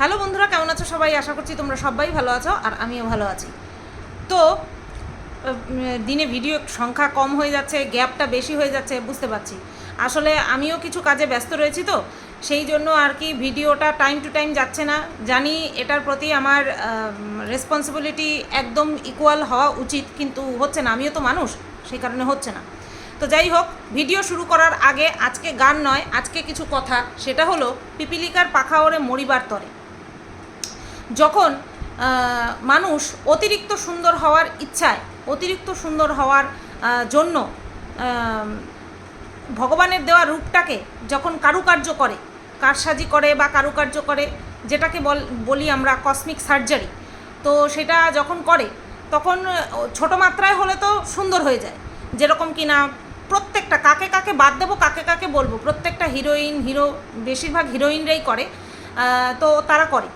Hello বন্ধুরা, কেমন আছো সবাই? আশা করছি তোমরা সবাই ভালো আছো আর আমিও ভালো আছি। তো দিনে ভিডিও সংখ্যা কম হয়ে যাচ্ছে, গ্যাপটা বেশি হয়ে যাচ্ছে, বুঝতে পারছি। আসলে আমিও কিছু কাজে ব্যস্ত রয়েছি তো, সেই জন্য আর কি ভিডিওটা টাইম টু টাইম যাচ্ছে না। জানি এটার প্রতি আমার রেসপন্সিবিলিটি একদম ইকুয়াল হওয়া উচিত, কিন্তু হচ্ছে না। আমিও তো মানুষ, সেই কারণে হচ্ছে না। তো যাই হোক, ভিডিও শুরু করার আগে আজকে গান নয়, আজকে কিছু কথা। সেটা হলো, পিপিলিকার পাখা ওরে মরিবার তরে। যখন মানুষ অতিরিক্ত সুন্দর হওয়ার ইচ্ছায়, অতিরিক্ত সুন্দর হওয়ার জন্য ভগবানের দেওয়া রূপটাকে যখন কারুকার্য করে, কারসাজি করে বা কারুকার্য করে, যেটাকে বল, বলি আমরা কসমিক সার্জারি তো সেটা যখন করে, তখন ছোট মাত্রায় হলে তো সুন্দর হয়ে যায়। যেরকম কিনা প্রত্যেকটা, কাকে কাকে বাদ দেবো, কাকে কাকে বলব, প্রত্যেকটা হিরোইন হিরো বেশিরভাগ হিরোইনরাই করে তো তারা করে।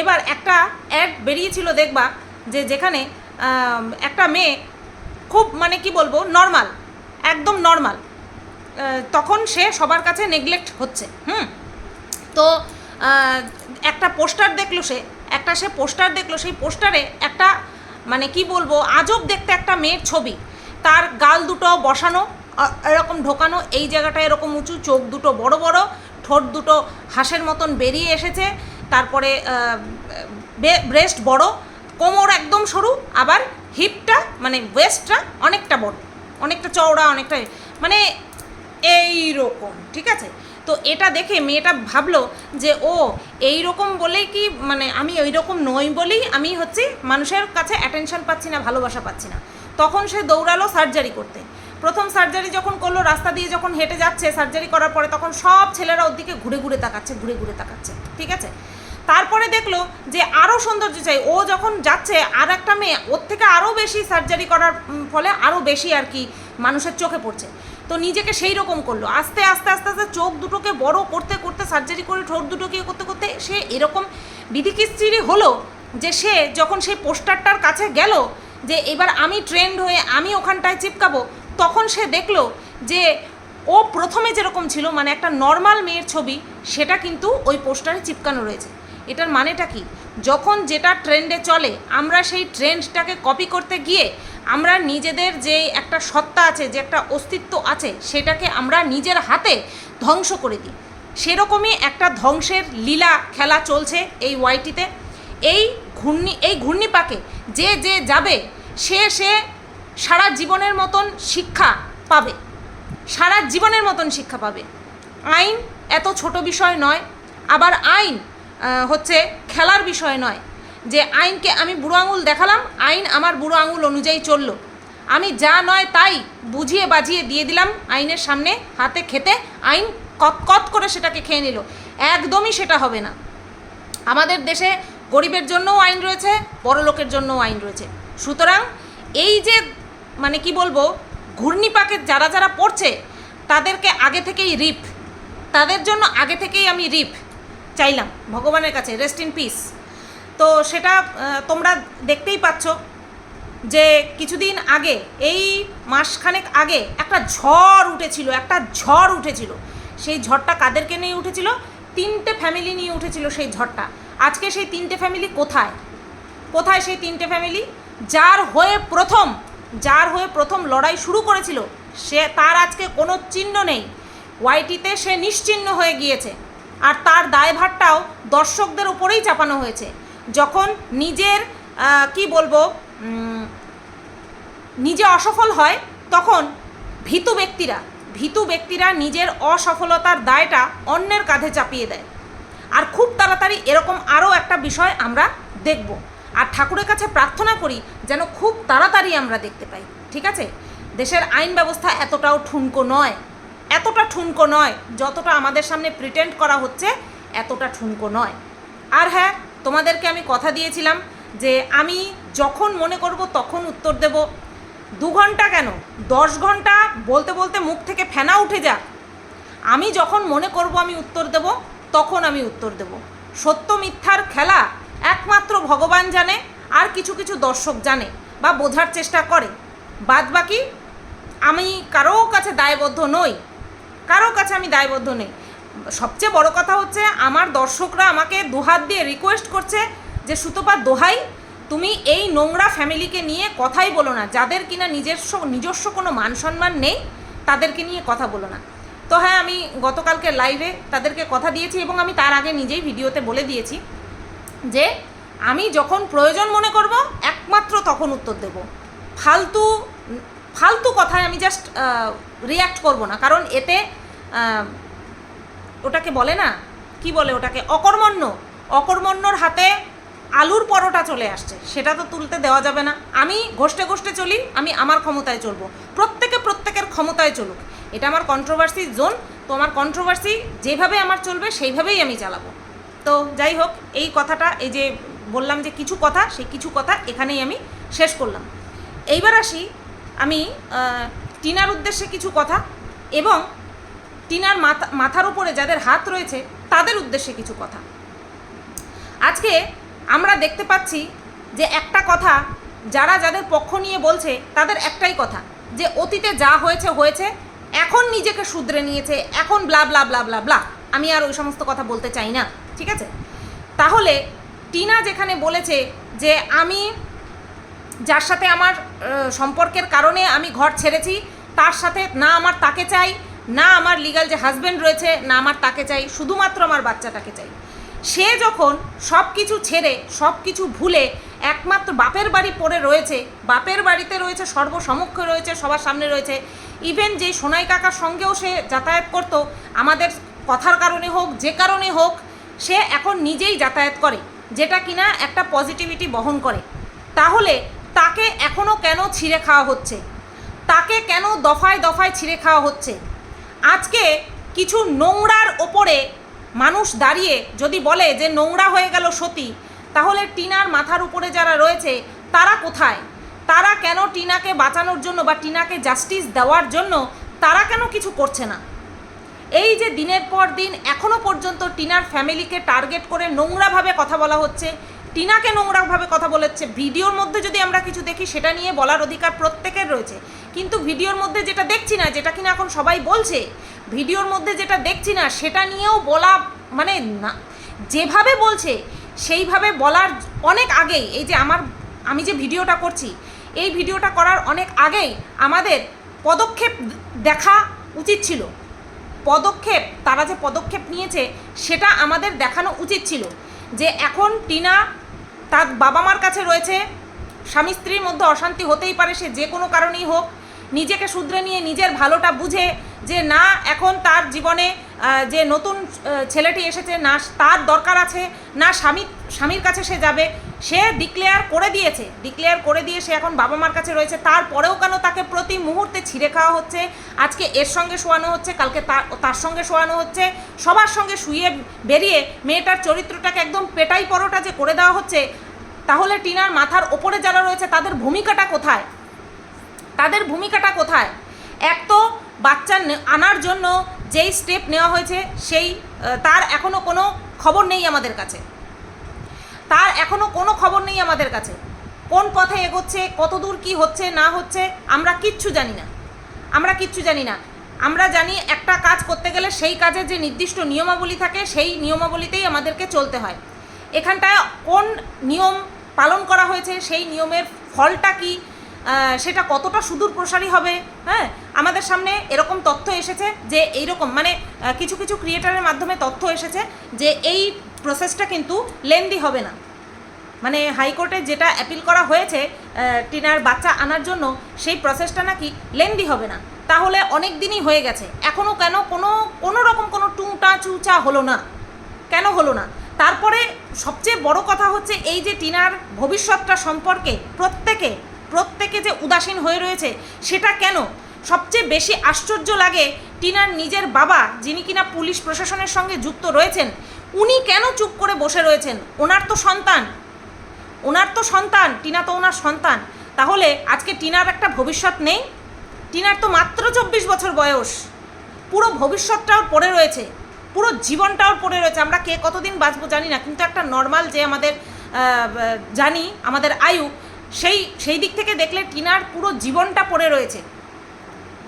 এবার একটা অ্যাড বেরিয়েছিল দেখবা যে যেখানে একটা মেয়ে খুব মানে কি বলব নর্মাল একদম নর্মাল তখন সে সবার কাছে নেগলেক্ট হচ্ছে, হুম? তো একটা পোস্টার দেখল সে, একটা সে পোস্টার দেখল, সেই পোস্টারে একটা মানে কি বলব, আজব দেখতে একটা মেয়ের ছবি, তার গাল দুটো বসানো এরকম ঢোকানো, এই জায়গাটা এরকম উঁচু, চোখ দুটো বড় বড়, ঠোঁট দুটো হাঁসের মতন বেরিয়ে এসেছে তারপরে ব্রেস্ট বড়, কোমর একদম সরু, আবার হিপটা মানে ওয়েস্টটা অনেকটা বড়, অনেকটা চওড়া, অনেকটা মানে এই রকম ঠিক আছে? তো এটা দেখে মেয়েটা ভাবলো যে, ও এই রকম বলেই কি মানে আমি ওই রকম নই বলেই আমি হচ্ছে মানুষের কাছে অ্যাটেনশন পাচ্ছি না, ভালোবাসা পাচ্ছি না। তখন সে দৌড়ালো সার্জারি করতে। প্রথম সার্জারি যখন করল, রাস্তা দিয়ে যখন হেঁটে যাচ্ছে সার্জারি করার পরে তখন সব ছেলেরা ওর দিকে ঘুরে ঘুরে তাকাচ্ছে, ঘুরে ঘুরে তাকাচ্ছে, ঠিক আছে? তারপরে দেখল যে আরও সৌন্দর্য চাই। ও যখন যাচ্ছে, আর একটা মেয়ে, ওর থেকে আরও বেশি সার্জারি করার ফলে আরও বেশি আর কি মানুষের চোখে পড়ছে। তো নিজেকে সেই রকম করল। আস্তে আস্তে আস্তে আস্তে চোখ দুটোকে বড় করতে করতে সার্জারি করে, ঠোঁট দুটোকে করতে করতে সে এরকম বিধিকিস্ত্রি হলো যে সে যখন সেই পোস্টারটার কাছে গেল যে এবার আমি ট্রেন্ড হয়ে আমি ওখানটায় চিপকাবো, তখন সে দেখল যে ও প্রথমে যেরকম ছিল মানে একটা নর্মাল মেয়ের ছবি, সেটা কিন্তু ওই পোস্টারে চিপকানো রয়েছে। এটার মানেটা কি? যখন যেটা ট্রেন্ডে চলে, আমরা সেই ট্রেন্ডটাকে কপি করতে গিয়ে, আমরা নিজেদের যে একটা সত্তা আছে, যে একটা অস্তিত্ব আছে, সেটাকে আমরা নিজের হাতে ধ্বংস করে দিই। সেরকমই একটা ধ্বংসের লীলা খেলা চলছে এই ওয়াইটিতে এই ঘূর্ণি, এই ঘূর্ণিপাকে যে যে যাবে, সে সে সারা জীবনের মতন শিক্ষা পাবে। সারা জীবনের মতন শিক্ষা পাবে। আইন এত ছোট বিষয় নয়। আবার আইন হচ্ছে খেলার বিষয় নয়। যে আইনকে আমি বুড়ো আঙুল দেখালাম, আইন আমার বুড়ো আঙুল অনুযায়ী চলল। আমি যা নয় তাই বুঝিয়ে বাজিয়ে দিয়ে দিলাম আইনের সামনে হাতে খেতে। আইন কত করে সেটাকে খেয়ে নিল। একদমই সেটা হবে না। আমাদের দেশে গরিবের জন্যও আইন রয়েছে, বড় লোকের জন্যও আইন রয়েছে। সুতরাং এই যে মানে কি বলব, ঘূর্ণিপাকে যারা যারা পড়ছে, তাদেরকে আগে থেকেই রিপ। তাদের জন্য আগে থেকেই আমি রিপ। চাইলাম, ভগবানের কাছে রেস্ট ইন পিস তো সেটা তোমরা দেখতেই পাচ্ছ যে কিছুদিন আগে, এই মাসখানেক আগে একটা ঝড় উঠেছিল, একটা ঝড় উঠেছিল। সেই ঝড়টা কাদেরকে নিয়ে উঠেছিল? তিনটে ফ্যামিলি নিয়ে উঠেছিল সেই ঝড়টা। আজকে সেই তিনটে ফ্যামিলি কোথায়? কোথায় সেই তিনটে ফ্যামিলি যার হয়ে প্রথম, যার হয়ে প্রথম লড়াই শুরু করেছিল, সে, তার আজকে কোনো চিহ্ন নেই। ওয়াইটিতে সে নিশ্চিহ্ন হয়ে গিয়েছে। আর তার দায়ভারটাও দর্শকদের উপরেই চাপানো হয়েছে। যখন নিজের কি বলব নিজে অসফল হয়, তখন ভীতু ব্যক্তিরা ভীতু ব্যক্তিরা নিজের অসফলতার দায়টা অন্যের কাঁধে চাপিয়ে দেয়। আর খুব তাড়াতাড়ি এরকম আরও একটা বিষয় আমরা দেখব। আর ঠাকুরের কাছে প্রার্থনা করি যেন খুব তাড়াতাড়ি আমরা দেখতে পাই। ঠিক আছে? দেশের আইন ব্যবস্থা এতটাও ঠুনকো নয়। এতটা ঠুনকো নয়, যতটা আমাদের সামনে প্রিটেন্ড করা হচ্ছে, এতটা ঠুনকো নয়। আর হ্যাঁ তোমাদেরকে আমি কথা দিয়েছিলাম যে আমি যখন মনে করব তখন উত্তর দেব। দু ঘণ্টা কেন? দশ ঘণ্টা বলতে বলতে মুখ থেকে ফেনা উঠে যাক। আমি যখন মনে করব আমি উত্তর দেব, তখন আমি উত্তর দেব। সত্য মিথ্যার খেলা একমাত্র ভগবান জানে, আর কিছু কিছু দর্শক জানে বা বোঝার চেষ্টা করে। বাদ বাকি আমি কারও কাছে দায়বদ্ধ নই। কারও কাছে আমি দায়বদ্ধ নই। সবচেয়ে বড় কথা হচ্ছে আমার দর্শকরা আমাকে দুহাত দিয়ে রিকোয়েস্ট করছে যে, সুতপা, দোহাই, তুমি এই নোংরা ফ্যামিলিকে নিয়ে কথাই বলো না। যাদের কিনা নিজস্ব নিজস্ব কোনো মান সম্মান নেই, তাদেরকে নিয়ে কথা বলো না। তো হ্যাঁ আমি গতকালকে লাইভে তাদেরকে কথা দিয়েছি এবং আমি তার আগে নিজেই ভিডিওতে বলে দিয়েছি যে, আমি যখন প্রয়োজন মনে করব, একমাত্র তখন উত্তর দেব। ফালতু ফালতু কথায় আমি জাস্ট রিয়্যাক্ট করব না। কারণ এতে ওটাকে বলে না? কি বলে ওটাকে? অকর্মণ্য। অকর্মণ্যর হাতে আলুর পরোটা চলে আসছে। সেটা তো তুলতে দেওয়া যাবে না। আমি ঘষ্টে ঘষ্টে চলি, আমি আমার ক্ষমতায় চলবো। প্রত্যেকে প্রত্যেকের ক্ষমতায় চলুক। এটা আমার কন্ট্রোভার্সি জোন তো আমার কন্ট্রোভার্সি যেভাবে আমার চলবে, সেইভাবেই আমি চালাবো। তো যাই হোক, এই কথাটা, এই যে বললাম যে কিছু কথা, সেই কিছু কথা এখানেই আমি শেষ করলাম। এইবার আসি আমি টিনার উদ্দেশ্যে কিছু কথা এবং টিনার মাথা, মাথার উপরে যাদের হাত রয়েছে, তাদের উদ্দেশ্যে কিছু কথা। আজকে আমরা দেখতে পাচ্ছি যে একটা কথা যারা যাদের পক্ষ নিয়ে বলছে, তাদের একটাই কথা, যে অতীতে যা হয়েছে হয়েছে, এখন নিজেকে শুধরে নিয়েছে, এখন blah blah blah blah blah আমি আর ওই সমস্ত কথা বলতে চাই না, ঠিক আছে? তাহলে টিনা যেখানে বলেছে যে আমি যার সাথে আমার সম্পর্কের কারণে আমি ঘর ছেড়েছি, তার সাথে না আমার তাকে চাই না আমার লিগাল যে হাজব্যান্ড রয়েছে, না আমার তাকে চাই, শুধুমাত্র আমার বাচ্চাটাকে চাই। সে যখন সব কিছু ছেড়ে সব কিছু ভুলে একমাত্র বাপের বাড়ি পড়ে রয়েছে, বাপের বাড়িতে রয়েছে, সর্বসমক্ষে রয়েছে, সবার সামনে রয়েছে ইভেন যে সোনাই কাকার সঙ্গেও সে যাতায়াত করত, আমাদের কথার কারণে হোক, যে কারণে হোক, সে এখন নিজেই যাতায়াত করে, যেটা কিনা একটা পজিটিভিটি বহন করে। তাহলে তাকে এখনও কেন ছিঁড়ে খাওয়া হচ্ছে? তাকে কেন দফায় দফায় ছিঁড়ে খাওয়া হচ্ছে? আজকে কিছু নোংরার ওপরে মানুষ দাঁড়িয়ে যদি বলে যে নোংরা হয়ে গেল সতী, তাহলে টিনার মাথার উপরে যারা রয়েছে, তারা কোথায়? তারা কেন টিনাকে বাঁচানোর জন্য বা টিনাকে জাস্টিস দেওয়ার জন্য তারা কেন কিছু করছে না? এই যে দিনের পর দিন এখনও পর্যন্ত টিনার ফ্যামিলিকে টার্গেট করে নোংরাভাবে কথা বলা হচ্ছে, টিনাকে নোংরাভাবে কথা বলেছে, ভিডিওর মধ্যে যদি আমরা কিছু দেখি, সেটা নিয়ে বলার অধিকার প্রত্যেকের রয়েছে। কিন্তু ভিডিওর মধ্যে যেটা দেখছি না, যেটা কিনা এখন সবাই বলছে, ভিডিওর মধ্যে যেটা দেখছি না, সেটা নিয়েও বলা মানে না, যেভাবে বলছে, সেইভাবে বলার অনেক আগেই, এই যে আমার, আমি যে ভিডিওটা করছি, এই ভিডিওটা করার অনেক আগেই আমাদের পদক্ষেপ দেখা উচিত ছিল। পদক্ষেপ, তারা যে পদক্ষেপ নিয়েছে, সেটা আমাদের দেখানো উচিত ছিল। যে এখন টিনা তার বাবা মার কাছে রয়েছে স্বামী স্ত্রীর মধ্যে অশান্তি হতেই পারে, সে যে কোনো কারণেই হোক নিজেকে শুধরে নিয়ে নিজের ভালোটা বুঝে যে না, এখন তার জীবনে যে নতুন ছেলেটি এসেছে, না তার দরকার আছে, না স্বামী, স্বামীর কাছে সে যাবে, সে ডিক্লেয়ার করে দিয়েছে ডিক্লেয়ার করে দিয়ে সে এখন বাবা মার কাছে রয়েছে। তারপরেও কেন তাকে প্রতি মুহূর্তে ছিঁড়ে খাওয়া হচ্ছে? আজকে এর সঙ্গে শোয়ানো হচ্ছে, কালকে তার তার সঙ্গে শোয়ানো হচ্ছে। সবার সঙ্গে শুয়ে বেরিয়ে মেয়েটার চরিত্রটাকে একদম পেটাই পরোটা যে করে দেওয়া হচ্ছে, তাহলে টিনার মাথার ওপরে যারা রয়েছে, তাদের ভূমিকাটা কোথায়? তাদের ভূমিকাটা কোথায়? এক তো বাচ্চা আনার জন্য যেই স্টেপ নেওয়া হয়েছে, সেই তার এখনও কোনো খবর নেই আমাদের কাছে। তার এখনও কোনো খবর নেই আমাদের কাছে। কোন পথে এগোচ্ছে কত দূর কী হচ্ছে, না হচ্ছে, আমরা কিচ্ছু জানি না। আমরা কিচ্ছু জানি না। আমরা জানি একটা কাজ করতে গেলে সেই কাজের যে নির্দিষ্ট নিয়মাবলী থাকে, সেই নিয়মাবলীতেই আমাদেরকে চলতে হয়। এখানটায় কোন নিয়ম পালন করা হয়েছে, সেই নিয়মের ফলটা কি সেটা কতটা সুদূর প্রসারী হবে হ্যাঁ? আমাদের সামনে এরকম তথ্য এসেছে যে এইরকম মানে কিছু কিছু ক্রিয়েটারের মাধ্যমে তথ্য এসেছে যে এই প্রসেসটা কিন্তু লেন্দি হবে না। মানে হাইকোর্টে যেটা অ্যাপিল করা হয়েছে টিনার বাচ্চা আনার জন্য, সেই প্রসেসটা নাকি লেন্দি হবে না। তাহলে অনেক দিনই হয়ে গেছে। এখনও কেন কোনো কোনো রকম কোনো টুঁটা চুচা হলো না। কেন হলো না? তারপরে সবচেয়ে বড় কথা হচ্ছে এই যে টিনার ভবিষ্যৎটা সম্পর্কে প্রত্যেকে প্রত্যেকে যে উদাসীন হয়ে রয়েছে, সেটা কেন? সবচেয়ে বেশি আশ্চর্য লাগে টিনার নিজের বাবা, যিনি কিনা পুলিশ প্রশাসনের সঙ্গে যুক্ত রয়েছেন, উনি কেন চুপ করে বসে রয়েছেন? ওনার তো সন্তান। ওনার তো সন্তান, টিনা তো ওনার সন্তান। তাহলে আজকে টিনার একটা ভবিষ্যৎ নেই? টিনার তো মাত্র চব্বিশ বছর বয়স। পুরো ভবিষ্যৎটাও পড়ে রয়েছে। পুরো জীবনটাও পড়ে রয়েছে। আমরা কে কতদিন বাঁচবো জানি না, কিন্তু একটা নর্মাল যে আমাদের জানি, আমাদের আয়ু সেই সেই দিক থেকে দেখলে টিনার পুরো জীবনটা পড়ে রয়েছে।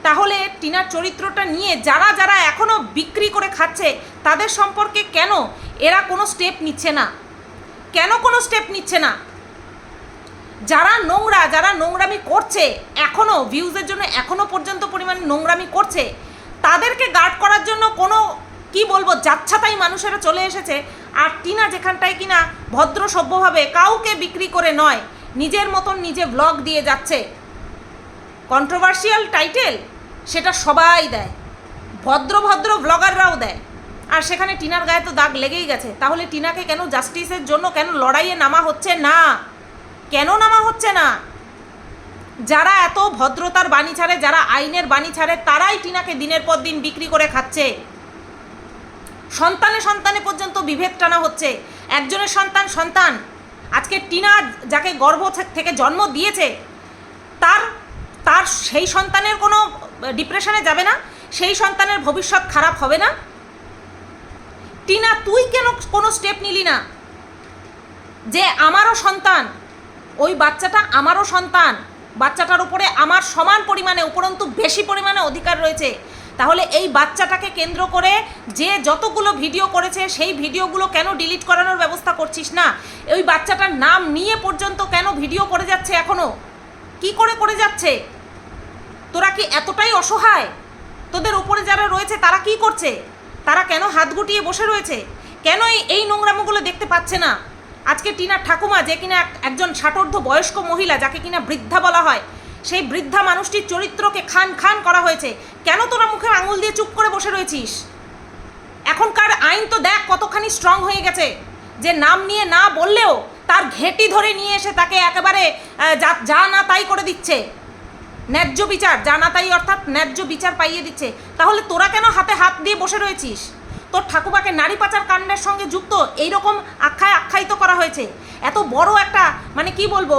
তাহলে টিনার চরিত্রটা নিয়ে যারা যারা এখনও বিক্রি করে খাচ্ছে, তাদের সম্পর্কে কেন এরা কোনো স্টেপ নিচ্ছে না? কেন কোনো স্টেপ নিচ্ছে না? যারা নোংরা, যারা নোংরামি করছে এখনও ভিউজের জন্য এখনও পর্যন্ত পরিমাণে নোংরামি করছে, তাদেরকে গার্ড করার জন্য কোনো, কি বলব, যাচ্ছাতাই মানুষেরা চলে এসেছে, আর টিনা যেখানটায় কিনা ভদ্র সভ্যভাবে কাউকে বিক্রি করে নয়। নিজের মতন নিজে ব্লগ দিয়ে যাচ্ছে। কন্ট্রোভার্সিয়াল টাইটেল সেটা সবাই দেয়। ভদ্র ভদ্র ব্লগাররাও দেয়। আর সেখানে টিনার গায়ে তো দাগ লেগেই গেছে। তাহলে টিনাকে কেন জাস্টিসের জন্য কেন লড়াইয়ে নামা হচ্ছে না? কেন নামা হচ্ছে না? যারা এত ভদ্রতার বাণী ছাড়ে, যারা আইনের বাণী ছাড়ে, তারাই টিনাকে দিনের পর দিন বিক্রি করে খাচ্ছে। সন্তানে সন্তানে পর্যন্ত বিভেদ টানা হচ্ছে। একজনের সন্তান সন্তান আজকে টিনা যাকে গর্ভ থেকে জন্ম দিয়েছে, তার তার সেই সন্তানের কোনো ডিপ্রেশনে যাবে না, সেই সন্তানের ভবিষ্যৎ খারাপ হবে না। টিনা, তুই কেন কোনো স্টেপ নিলি না? যে আমারও সন্তান, ওই বাচ্চাটা আমারও সন্তান, বাচ্চাটার উপরে আমার সমান পরিমাণে, উপরন্তু বেশি পরিমাণে অধিকার রয়েছে। তাহলে এই বাচ্চাটাকে কেন্দ্র করে যে যতগুলো ভিডিও করেছে, সেই ভিডিওগুলো কেন ডিলিট করানোর ব্যবস্থা করছিস না? ওই বাচ্চাটার নাম নিয়ে পর্যন্ত কেন ভিডিও করে যাচ্ছে এখনও? কি করে করে যাচ্ছে? তোরা কি এতটাই অসহায়? তোদের উপরে যারা রয়েছে, তারা কি করছে? তারা কেন হাত গুটিয়ে বসে রয়েছে? কেন এই নোংরামোগুলো দেখতে পাচ্ছে না? আজকে টিনার ঠাকুমা, যে কিনা এক- একজন ষাটোর্ধ বয়স্ক মহিলা, যাকে কিনা বৃদ্ধা বলা হয় সেই বৃদ্ধা মানুষটির চরিত্রকে খান খান করা হয়েছে। কেন তোরা মুখে আঙুল দিয়ে চুপ করে বসে রয়েছিস? এখনকার আইন তো দেখ কতখানি স্ট্রং হয়ে গেছে। যে নাম নিয়ে না বললেও তার ঘেঁটি ধরে নিয়ে এসে তাকে একেবারে যা না তাই করে দিচ্ছে। ন্যায্য বিচার, যা না তাই অর্থাৎ ন্যায্য বিচার পাইয়ে দিচ্ছে। তাহলে তোরা কেন হাতে হাত দিয়ে বসে রয়েছিস? তোর ঠাকুমাকে নারী পাচার কাণ্ডের সঙ্গে যুক্ত এইরকম আখ্যায় আখ্যায়িত করা হয়েছে। এত বড় একটা মানে কি বলব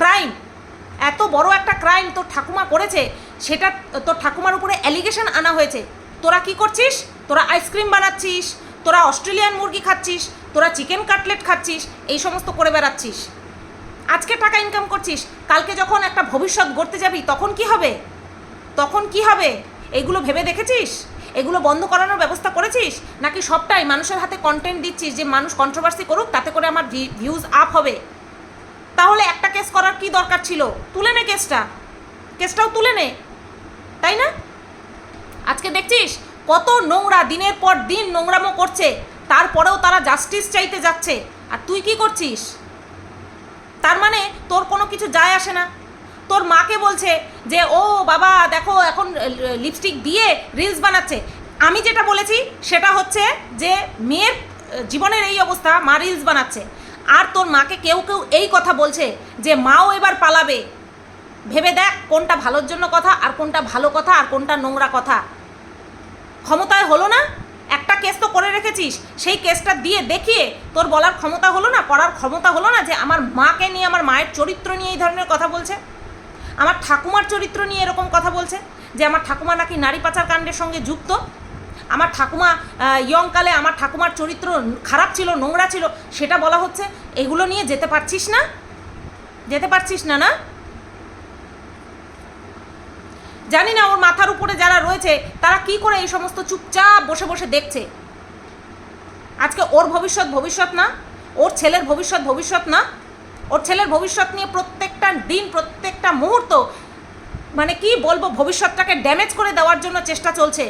ক্রাইম এত বড় একটা ক্রাইম তোর ঠাকুমা করেছে, সেটা তোর ঠাকুমার উপরে অ্যালিগেশন আনা হয়েছে। তোরা কি করছিস? তোরা আইসক্রিম বানাচ্ছিস, তোরা অস্ট্রেলিয়ান মুরগি খাচ্ছিস, তোরা চিকেন কাটলেট খাচ্ছিস, এই সমস্ত করে বেড়াচ্ছিস। আজকে টাকা ইনকাম করছিস, কালকে যখন একটা ভবিষ্যৎ গড়তে যাবি, তখন কি হবে? তখন কি হবে? এগুলো ভেবে দেখেছিস? এগুলো বন্ধ করানোর ব্যবস্থা করেছিস? নাকি সবটাই মানুষের হাতে কন্টেন্ট দিচ্ছিস যে মানুষ কন্ট্রোভার্সি করুক, তাতে করে আমার ভিউজ আপ হবে? তাহলে একটা কেস করার কি দরকার ছিল? তুলে নে কেসটা কেসটাও তুলে নে। তাই না? আজকে দেখছিস? কত নোংরা, দিনের পর দিন নোংরামো করছে। তারপরেও তারা জাস্টিস চাইতে যাচ্ছে। আর তুই কি করছিস? তার মানে তোর কোনো কিছু যায় আসে না। তোর মাকে বলছে যে, ও বাবা, দেখো, এখন লিপস্টিক দিয়ে রিলস বানাচ্ছে। আমি যেটা বলেছি, সেটা হচ্ছে যে, মেয়ের জীবনের এই অবস্থা, মা রিলস বানাচ্ছে। আর তোর মাকে কেউ কেউ এই কথা বলছে যে মাও এবার পালাবে। ভেবে দেখ কোনটা ভালোর জন্য কথা আর কোনটা ভালো কথা আর কোনটা নোংরা কথা। ক্ষমতায় হলো না? একটা কেস তো করে রেখেছিস। সেই কেসটা দিয়ে দেখিয়ে তোর বলার ক্ষমতা হলো না? করার ক্ষমতা হলো না যে আমার মাকে নিয়ে, আমার মায়ের চরিত্র নিয়ে এই ধরনের কথা বলছে? আমার ঠাকুমার চরিত্র নিয়ে এরকম কথা বলছে? যে আমার ঠাকুমা নাকি নারী পাচার কাণ্ডের সঙ্গে যুক্ত? আমার ঠাকুমা ইয়ংকালে আমার ঠাকুমার চরিত্র খারাপ ছিল, নোংরা ছিল, সেটা বলা হচ্ছে, এগুলো নিয়ে যেতে পারছিস না? যেতে পারছিস না না? জানি না ওর মাথার উপরে যারা রয়েছে, তারা কি করে এই সমস্ত চুপচাপ বসে বসে দেখছে? আজকে ওর ভবিষ্যৎ ভবিষ্যৎ না? ওর ছেলের ভবিষ্যৎ ভবিষ্যৎ না? ওর ছেলের ভবিষ্যৎ নিয়ে প্রত্যেকটা দিন, প্রত্যেকটা মুহূর্ত মানে কি বলব, ভবিষ্যৎটাকে ড্যামেজ করে দেওয়ার জন্য চেষ্টা চলছে।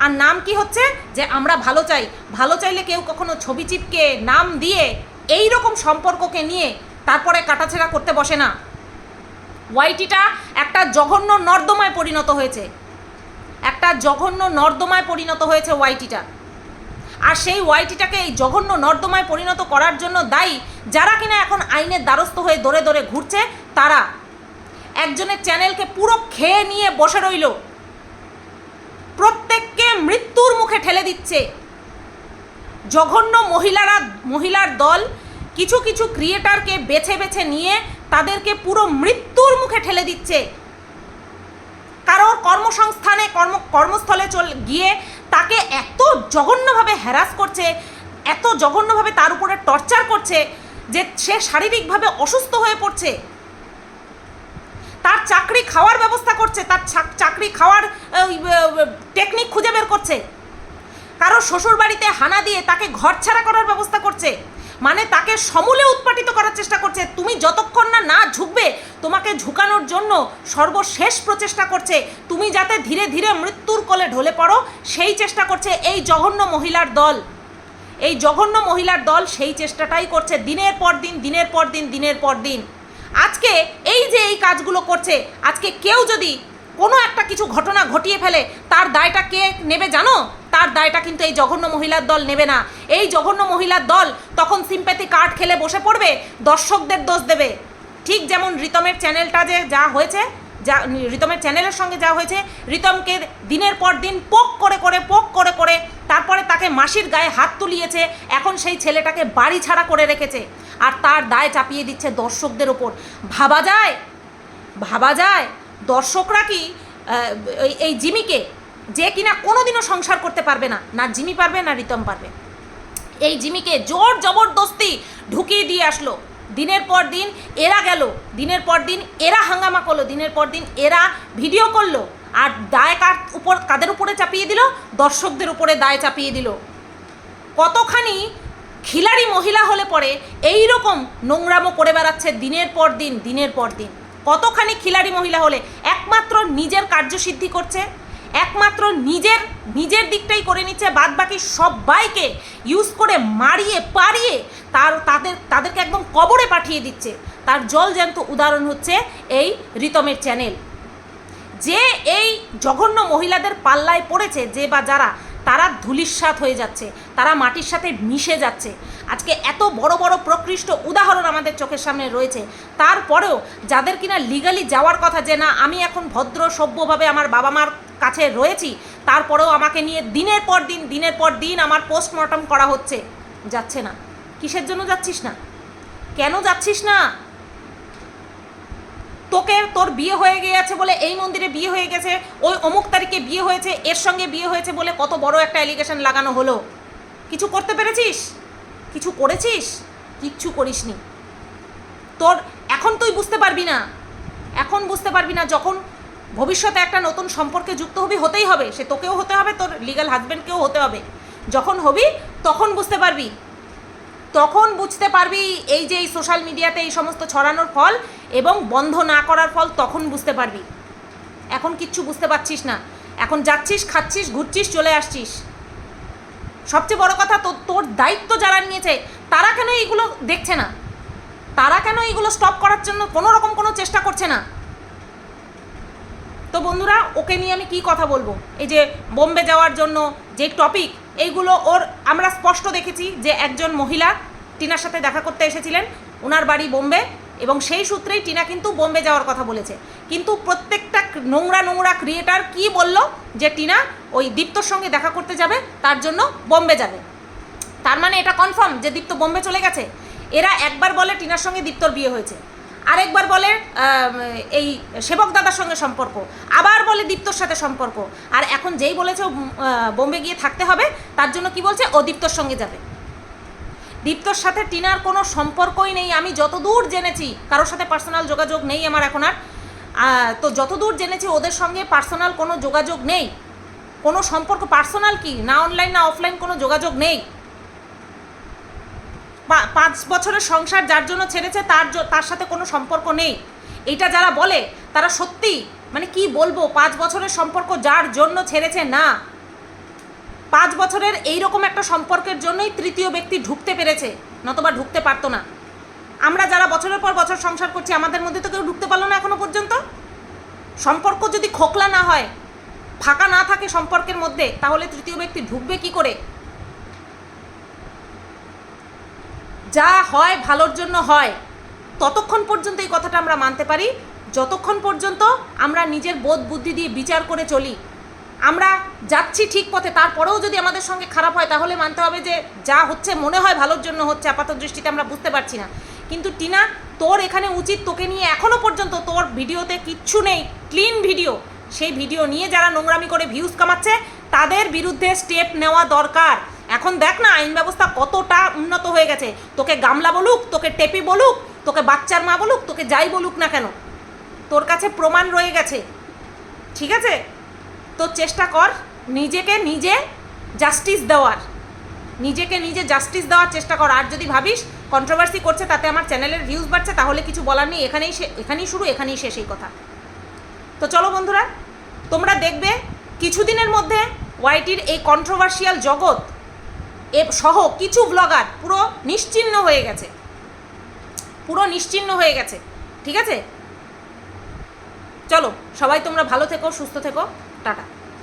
আর নাম কি হচ্ছে? যে আমরা ভালো চাই। ভালো চাইলে কেউ কখনো ছবি চিপকে নাম দিয়ে এই রকম সম্পর্ককে নিয়ে তারপরে কাটাছেড়া করতে বসে না। ওয়াইটিটা একটা জঘন্য নর্দমায় পরিণত হয়েছে। একটা জঘন্য নর্দমায় পরিণত হয়েছে ওয়াইটিটা। আর সেই ওয়াইটিটাকে এই জঘন্য নর্দমায় পরিণত করার জন্য দায়ী যারা কিনা এখন আইনের দ্বারস্থ হয়ে দৌড়ে দৌড়ে ঘুরছে, তারা। একজনের চ্যানেলকে পুরো খেয়ে নিয়ে বসে রইল। প্রত্যেককে মৃত্যুর মুখে ঠেলে দিচ্ছে। জঘন্য মহিলারা, মহিলার দল কিছু কিছু ক্রিয়েটারকে বেছে বেছে নিয়ে তাদেরকে পুরো মৃত্যুর মুখে ঠেলে দিচ্ছে। কারোর কর্মসংস্থানে, কর্ম, কর্মস্থলে চল, গিয়ে তাকে এত জঘন্যভাবে হ্যারাস করছে, এত জঘন্যভাবে তার উপরে টর্চার করছে যে সে শারীরিকভাবে অসুস্থ হয়ে পড়ছে। তার চাকরি খাওয়ার ব্যবস্থা করছে, তার চাকরি খাওয়ার টেকনিক খুঁজে বের করছে। কারও শ্বশুর বাড়িতে হানা দিয়ে তাকে ঘর ছাড়া করার ব্যবস্থা করছে। মানে তাকে সমূলে উৎপাটিত করার চেষ্টা করছে। তুমি যতক্ষণ না না ঝুঁকবে, তোমাকে ঝুঁকানোর জন্য সর্বশেষ প্রচেষ্টা করছে। তুমি যাতে ধীরে ধীরে মৃত্যুর কোলে ঢলে পড়ো, সেই চেষ্টা করছে এই জঘন্য মহিলার দল। এই জঘন্য মহিলার দল সেই চেষ্টাটাই করছে দিনের পর দিন, দিনের পর দিন, দিনের পর দিন। আজকে এই যে এই কাজগুলো করছে, আজকে কেউ যদি কোনো একটা কিছু ঘটনা ঘটিয়ে ফেলে, তার দায়টা কে নেবে জানো? তার দায়টা কিন্তু এই জঘন্য মহিলার দল নেবে না। এই জঘন্য মহিলার দল তখন সিম্প্যাথি কার্ড খেলে বসে পড়বে, দর্শকদের দোষ দেবে। ঠিক যেমন রিতমের চ্যানেলটা যে যা হয়েছে, যা রিতমের চ্যানেলের সঙ্গে যা হয়েছে, রিতমকে দিনের পর দিন পোক করে করে, পোক করে করে, তারপরে তাকে মাসির গায়ে হাত তুলিয়েছে, এখন সেই ছেলেটাকে বাড়ি ছাড়া করে রেখেছে। আর তার দায় চাপিয়ে দিচ্ছে দর্শকদের ওপর। ভাবা যায়? ভাবা যায়? দর্শকরা কি এই- জিমিকে যে কিনা কোনোদিনও সংসার করতে পারবে না না জিমি পারবে, না রিতম পারবে। এই জিমিকে জোর জবরদস্তি ঢুকিয়ে দিয়ে আসলো। দিনের পর দিন এরা গেল, দিনের পর দিন এরা হাঙ্গামা করল, দিনের পর দিন এরা ভিডিও করল। আর দায় কার উপর, কাদের উপরে চাপিয়ে দিল? দর্শকদের উপরে দায় চাপিয়ে দিল। কতখানি খিলাড়ি মহিলা হলে পরে এই রকম নোংরামো করে বেড়াচ্ছে দিনের পর দিন, দিনের পর দিন। কতখানি খিলাড়ি মহিলা হলে একমাত্র নিজের কার্যসিদ্ধি করছে, একমাত্র নিজের নিজের দিকটাই করে নিচ্ছে বাদ বাকি সবাইকে ইউজ করে মারিয়ে, পারিয়ে তার, তাদের, তাদেরকে একদম কবরে পাঠিয়ে দিচ্ছে। তার জলজ্যান্ত উদাহরণ হচ্ছে এই রিতমের চ্যানেল যে এই জঘন্য মহিলাদের পাল্লায় পড়েছে, যে বা যারা তারা ধুলিস্বাত হয়ে যাচ্ছে, তারা মাটির সাথে মিশে যাচ্ছে। আজকে এত বড় বড় প্রকৃষ্ট উদাহরণ আমাদের চোখের সামনে রয়েছে। তারপরেও যাদের কিনা লিগালি যাওয়ার কথা যে না, আমি এখন ভদ্র, সভ্যভাবে আমার বাবা মার কাছে রয়েছি, তারপরেও আমাকে নিয়ে দিনের পর দিন, দিনের পর দিন আমার পোস্টমর্টম করা হচ্ছে, যাচ্ছে না। কিসের জন্য যাচ্ছিস না? কেন যাচ্ছিস না? তোকে তোর বিয়ে হয়ে গিয়েছে বলে এই মন্দিরে বিয়ে হয়ে গেছে, ওই অমুক তারিখে বিয়ে হয়েছে, এর সঙ্গে বিয়ে হয়েছে বলে কত বড় একটা অ্যালিগেশন লাগানো হলো। কিছু করতে পেরেছিস? কিছু করেছিস? কিচ্ছু করিসনি। তোর, এখন তুই বুঝতে পারবি না। এখন বুঝতে পারবি না যখন ভবিষ্যতে একটা নতুন সম্পর্কে যুক্ত হবি, হতেই হবে। সে তোকেও হতে হবে, তোর লিগ্যাল হাজব্যান্ডকেও হতে হবে। যখন হবি, তখন বুঝতে পারবি। তখন বুঝতে পারবি এই যে এই সোশ্যাল মিডিয়াতে এই সমস্ত ছড়ানোর ফল এবং বন্ধ না করার ফল তখন বুঝতে পারবি। এখন কিচ্ছু বুঝতে পারছিস না। এখন যাচ্ছিস, খাচ্ছিস, ঘুরছিস, চলে আসছিস। সবচেয়ে বড় কথা তো তোর দায়িত্ব যারা নিয়েছে, তারা কেন এইগুলো দেখছে না? তারা কেন এইগুলো স্টপ করার জন্য কোনো রকম কোনো চেষ্টা করছে না? তো বন্ধুরা, ওকে নিয়ে আমি কি কথা বলব? এই যে বোম্বে যাওয়ার জন্য যে টপিক এইগুলো ওর, আমরা স্পষ্ট দেখেছি যে একজন মহিলা টিনার সাথে দেখা করতে এসেছিলেন ওনার বাড়ি বোম্বে, এবং সেই সূত্রেই টিনা কিন্তু বোম্বে যাওয়ার কথা বলেছে। কিন্তু প্রত্যেকটা নোংরা নোংরা ক্রিয়েটার কি বলল যে টিনা ওই দীপ্তর সঙ্গে দেখা করতে যাবে, তার জন্য বোম্বে যাবে। তার মানে এটা কনফার্ম যে দীপ্ত বোম্বে চলে গেছে। এরা একবার বলে টিনার সঙ্গে দীপ্তর বিয়ে হয়েছে। আরেকবার বলে এই সেবক দাদার সঙ্গে সম্পর্ক, আবার বলে দীপ্তর সাথে সম্পর্ক। আর এখন যেই বলেছে বোম্বে গিয়ে থাকতে হবে, তার জন্য কি বলছে? ও দীপ্তর সঙ্গে যাবে। দীপ্তর সাথে টিনার কোনো সম্পর্কই নেই, আমি যতদূর জেনেছি, কারোর সাথে পার্সোনাল যোগাযোগ নেই আমার এখন আর। তো যতদূর জেনেছি, ওদের সঙ্গে পার্সোনাল কোনো যোগাযোগ নেই। কোনো সম্পর্ক পার্সোনাল কি? না অনলাইন না অফলাইন কোনো যোগাযোগ নেই। পাঁচ বছরের সংসার যার জন্য ছেড়েছে, তার তার সাথে কোনো সম্পর্ক নেই। এটা যারা বলে, তারা সত্যি মানে কি বলব, পাঁচ বছরের সম্পর্ক যার জন্য ছেড়েছে, না। পাঁচ বছরের এইরকম একটা সম্পর্কের জন্যই তৃতীয় ব্যক্তি ঢুকতে পেরেছে, নতবা ঢুকতে পারতো না। আমরা যারা বছরের পর বছর সংসার করছি, আমাদের মধ্যে তো কেউ ঢুকতে পারল না এখনও পর্যন্ত। সম্পর্ক যদি খোকলা না হয়, ফাঁকা না থাকে সম্পর্কের মধ্যে, তাহলে তৃতীয় ব্যক্তি ঢুকবে কি করে? যা হয় ভালোর জন্য হয়। ততক্ষণ পর্যন্ত এই কথাটা আমরা মানতে পারি। যতক্ষণ পর্যন্ত আমরা নিজের বোধ বুদ্ধি দিয়ে বিচার করে চলি। আমরা যাচ্ছি ঠিক পথে, তারপরেও যদি আমাদের সঙ্গে খারাপ হয়, তাহলে মানতে হবে যে যা হচ্ছে, মনে হয় ভালোর জন্য হচ্ছে আপাত দৃষ্টিতে আমরা বুঝতে পারছি না। কিন্তু টিনা, তোর এখানে উচিত তোকে নিয়ে এখনও পর্যন্ত তোর ভিডিওতে কিচ্ছু নেই, ক্লিন ভিডিও। সেই ভিডিও নিয়ে যারা নোংরামি করে ভিউজ কামাচ্ছে, তাদের বিরুদ্ধে স্টেপ নেওয়া দরকার। এখন দেখ না, আইন ব্যবস্থা কতটা উন্নত হয়ে গেছে। তোকে গামলা বলুক, তোকে টেপি বলুক, তোকে বাচ্চার মা বলুক, তোকে যাই বলুক না কেন, তোর কাছে প্রমাণ রয়ে গেছে। ঠিক আছে? তো চেষ্টা কর নিজেকে নিজে জাস্টিস দেওয়ার। নিজেকে নিজে জাস্টিস দেওয়ার চেষ্টা কর। আর যদি ভাবিস কন্ট্রোভার্সি করছে তাতে আমার চ্যানেলের ভিউজ বাড়ছে, তাহলে কিছু বলার নেই। এখানেই এখানেই শুরু, এখানেই শেষ এই কথা। তো চলো বন্ধুরা, তোমরা দেখবে কিছুদিনের মধ্যে ওয়াইটির এই কন্ট্রোভার্সিয়াল জগৎ এ সহ কিছু ব্লগার পুরো নিশ্চিহ্ন হয়ে গেছে। পুরো নিশ্চিহ্ন হয়ে গেছে। ঠিক আছে? চলো, সবাই তোমরা ভালো থেকো, সুস্থ থেকো। টাটা।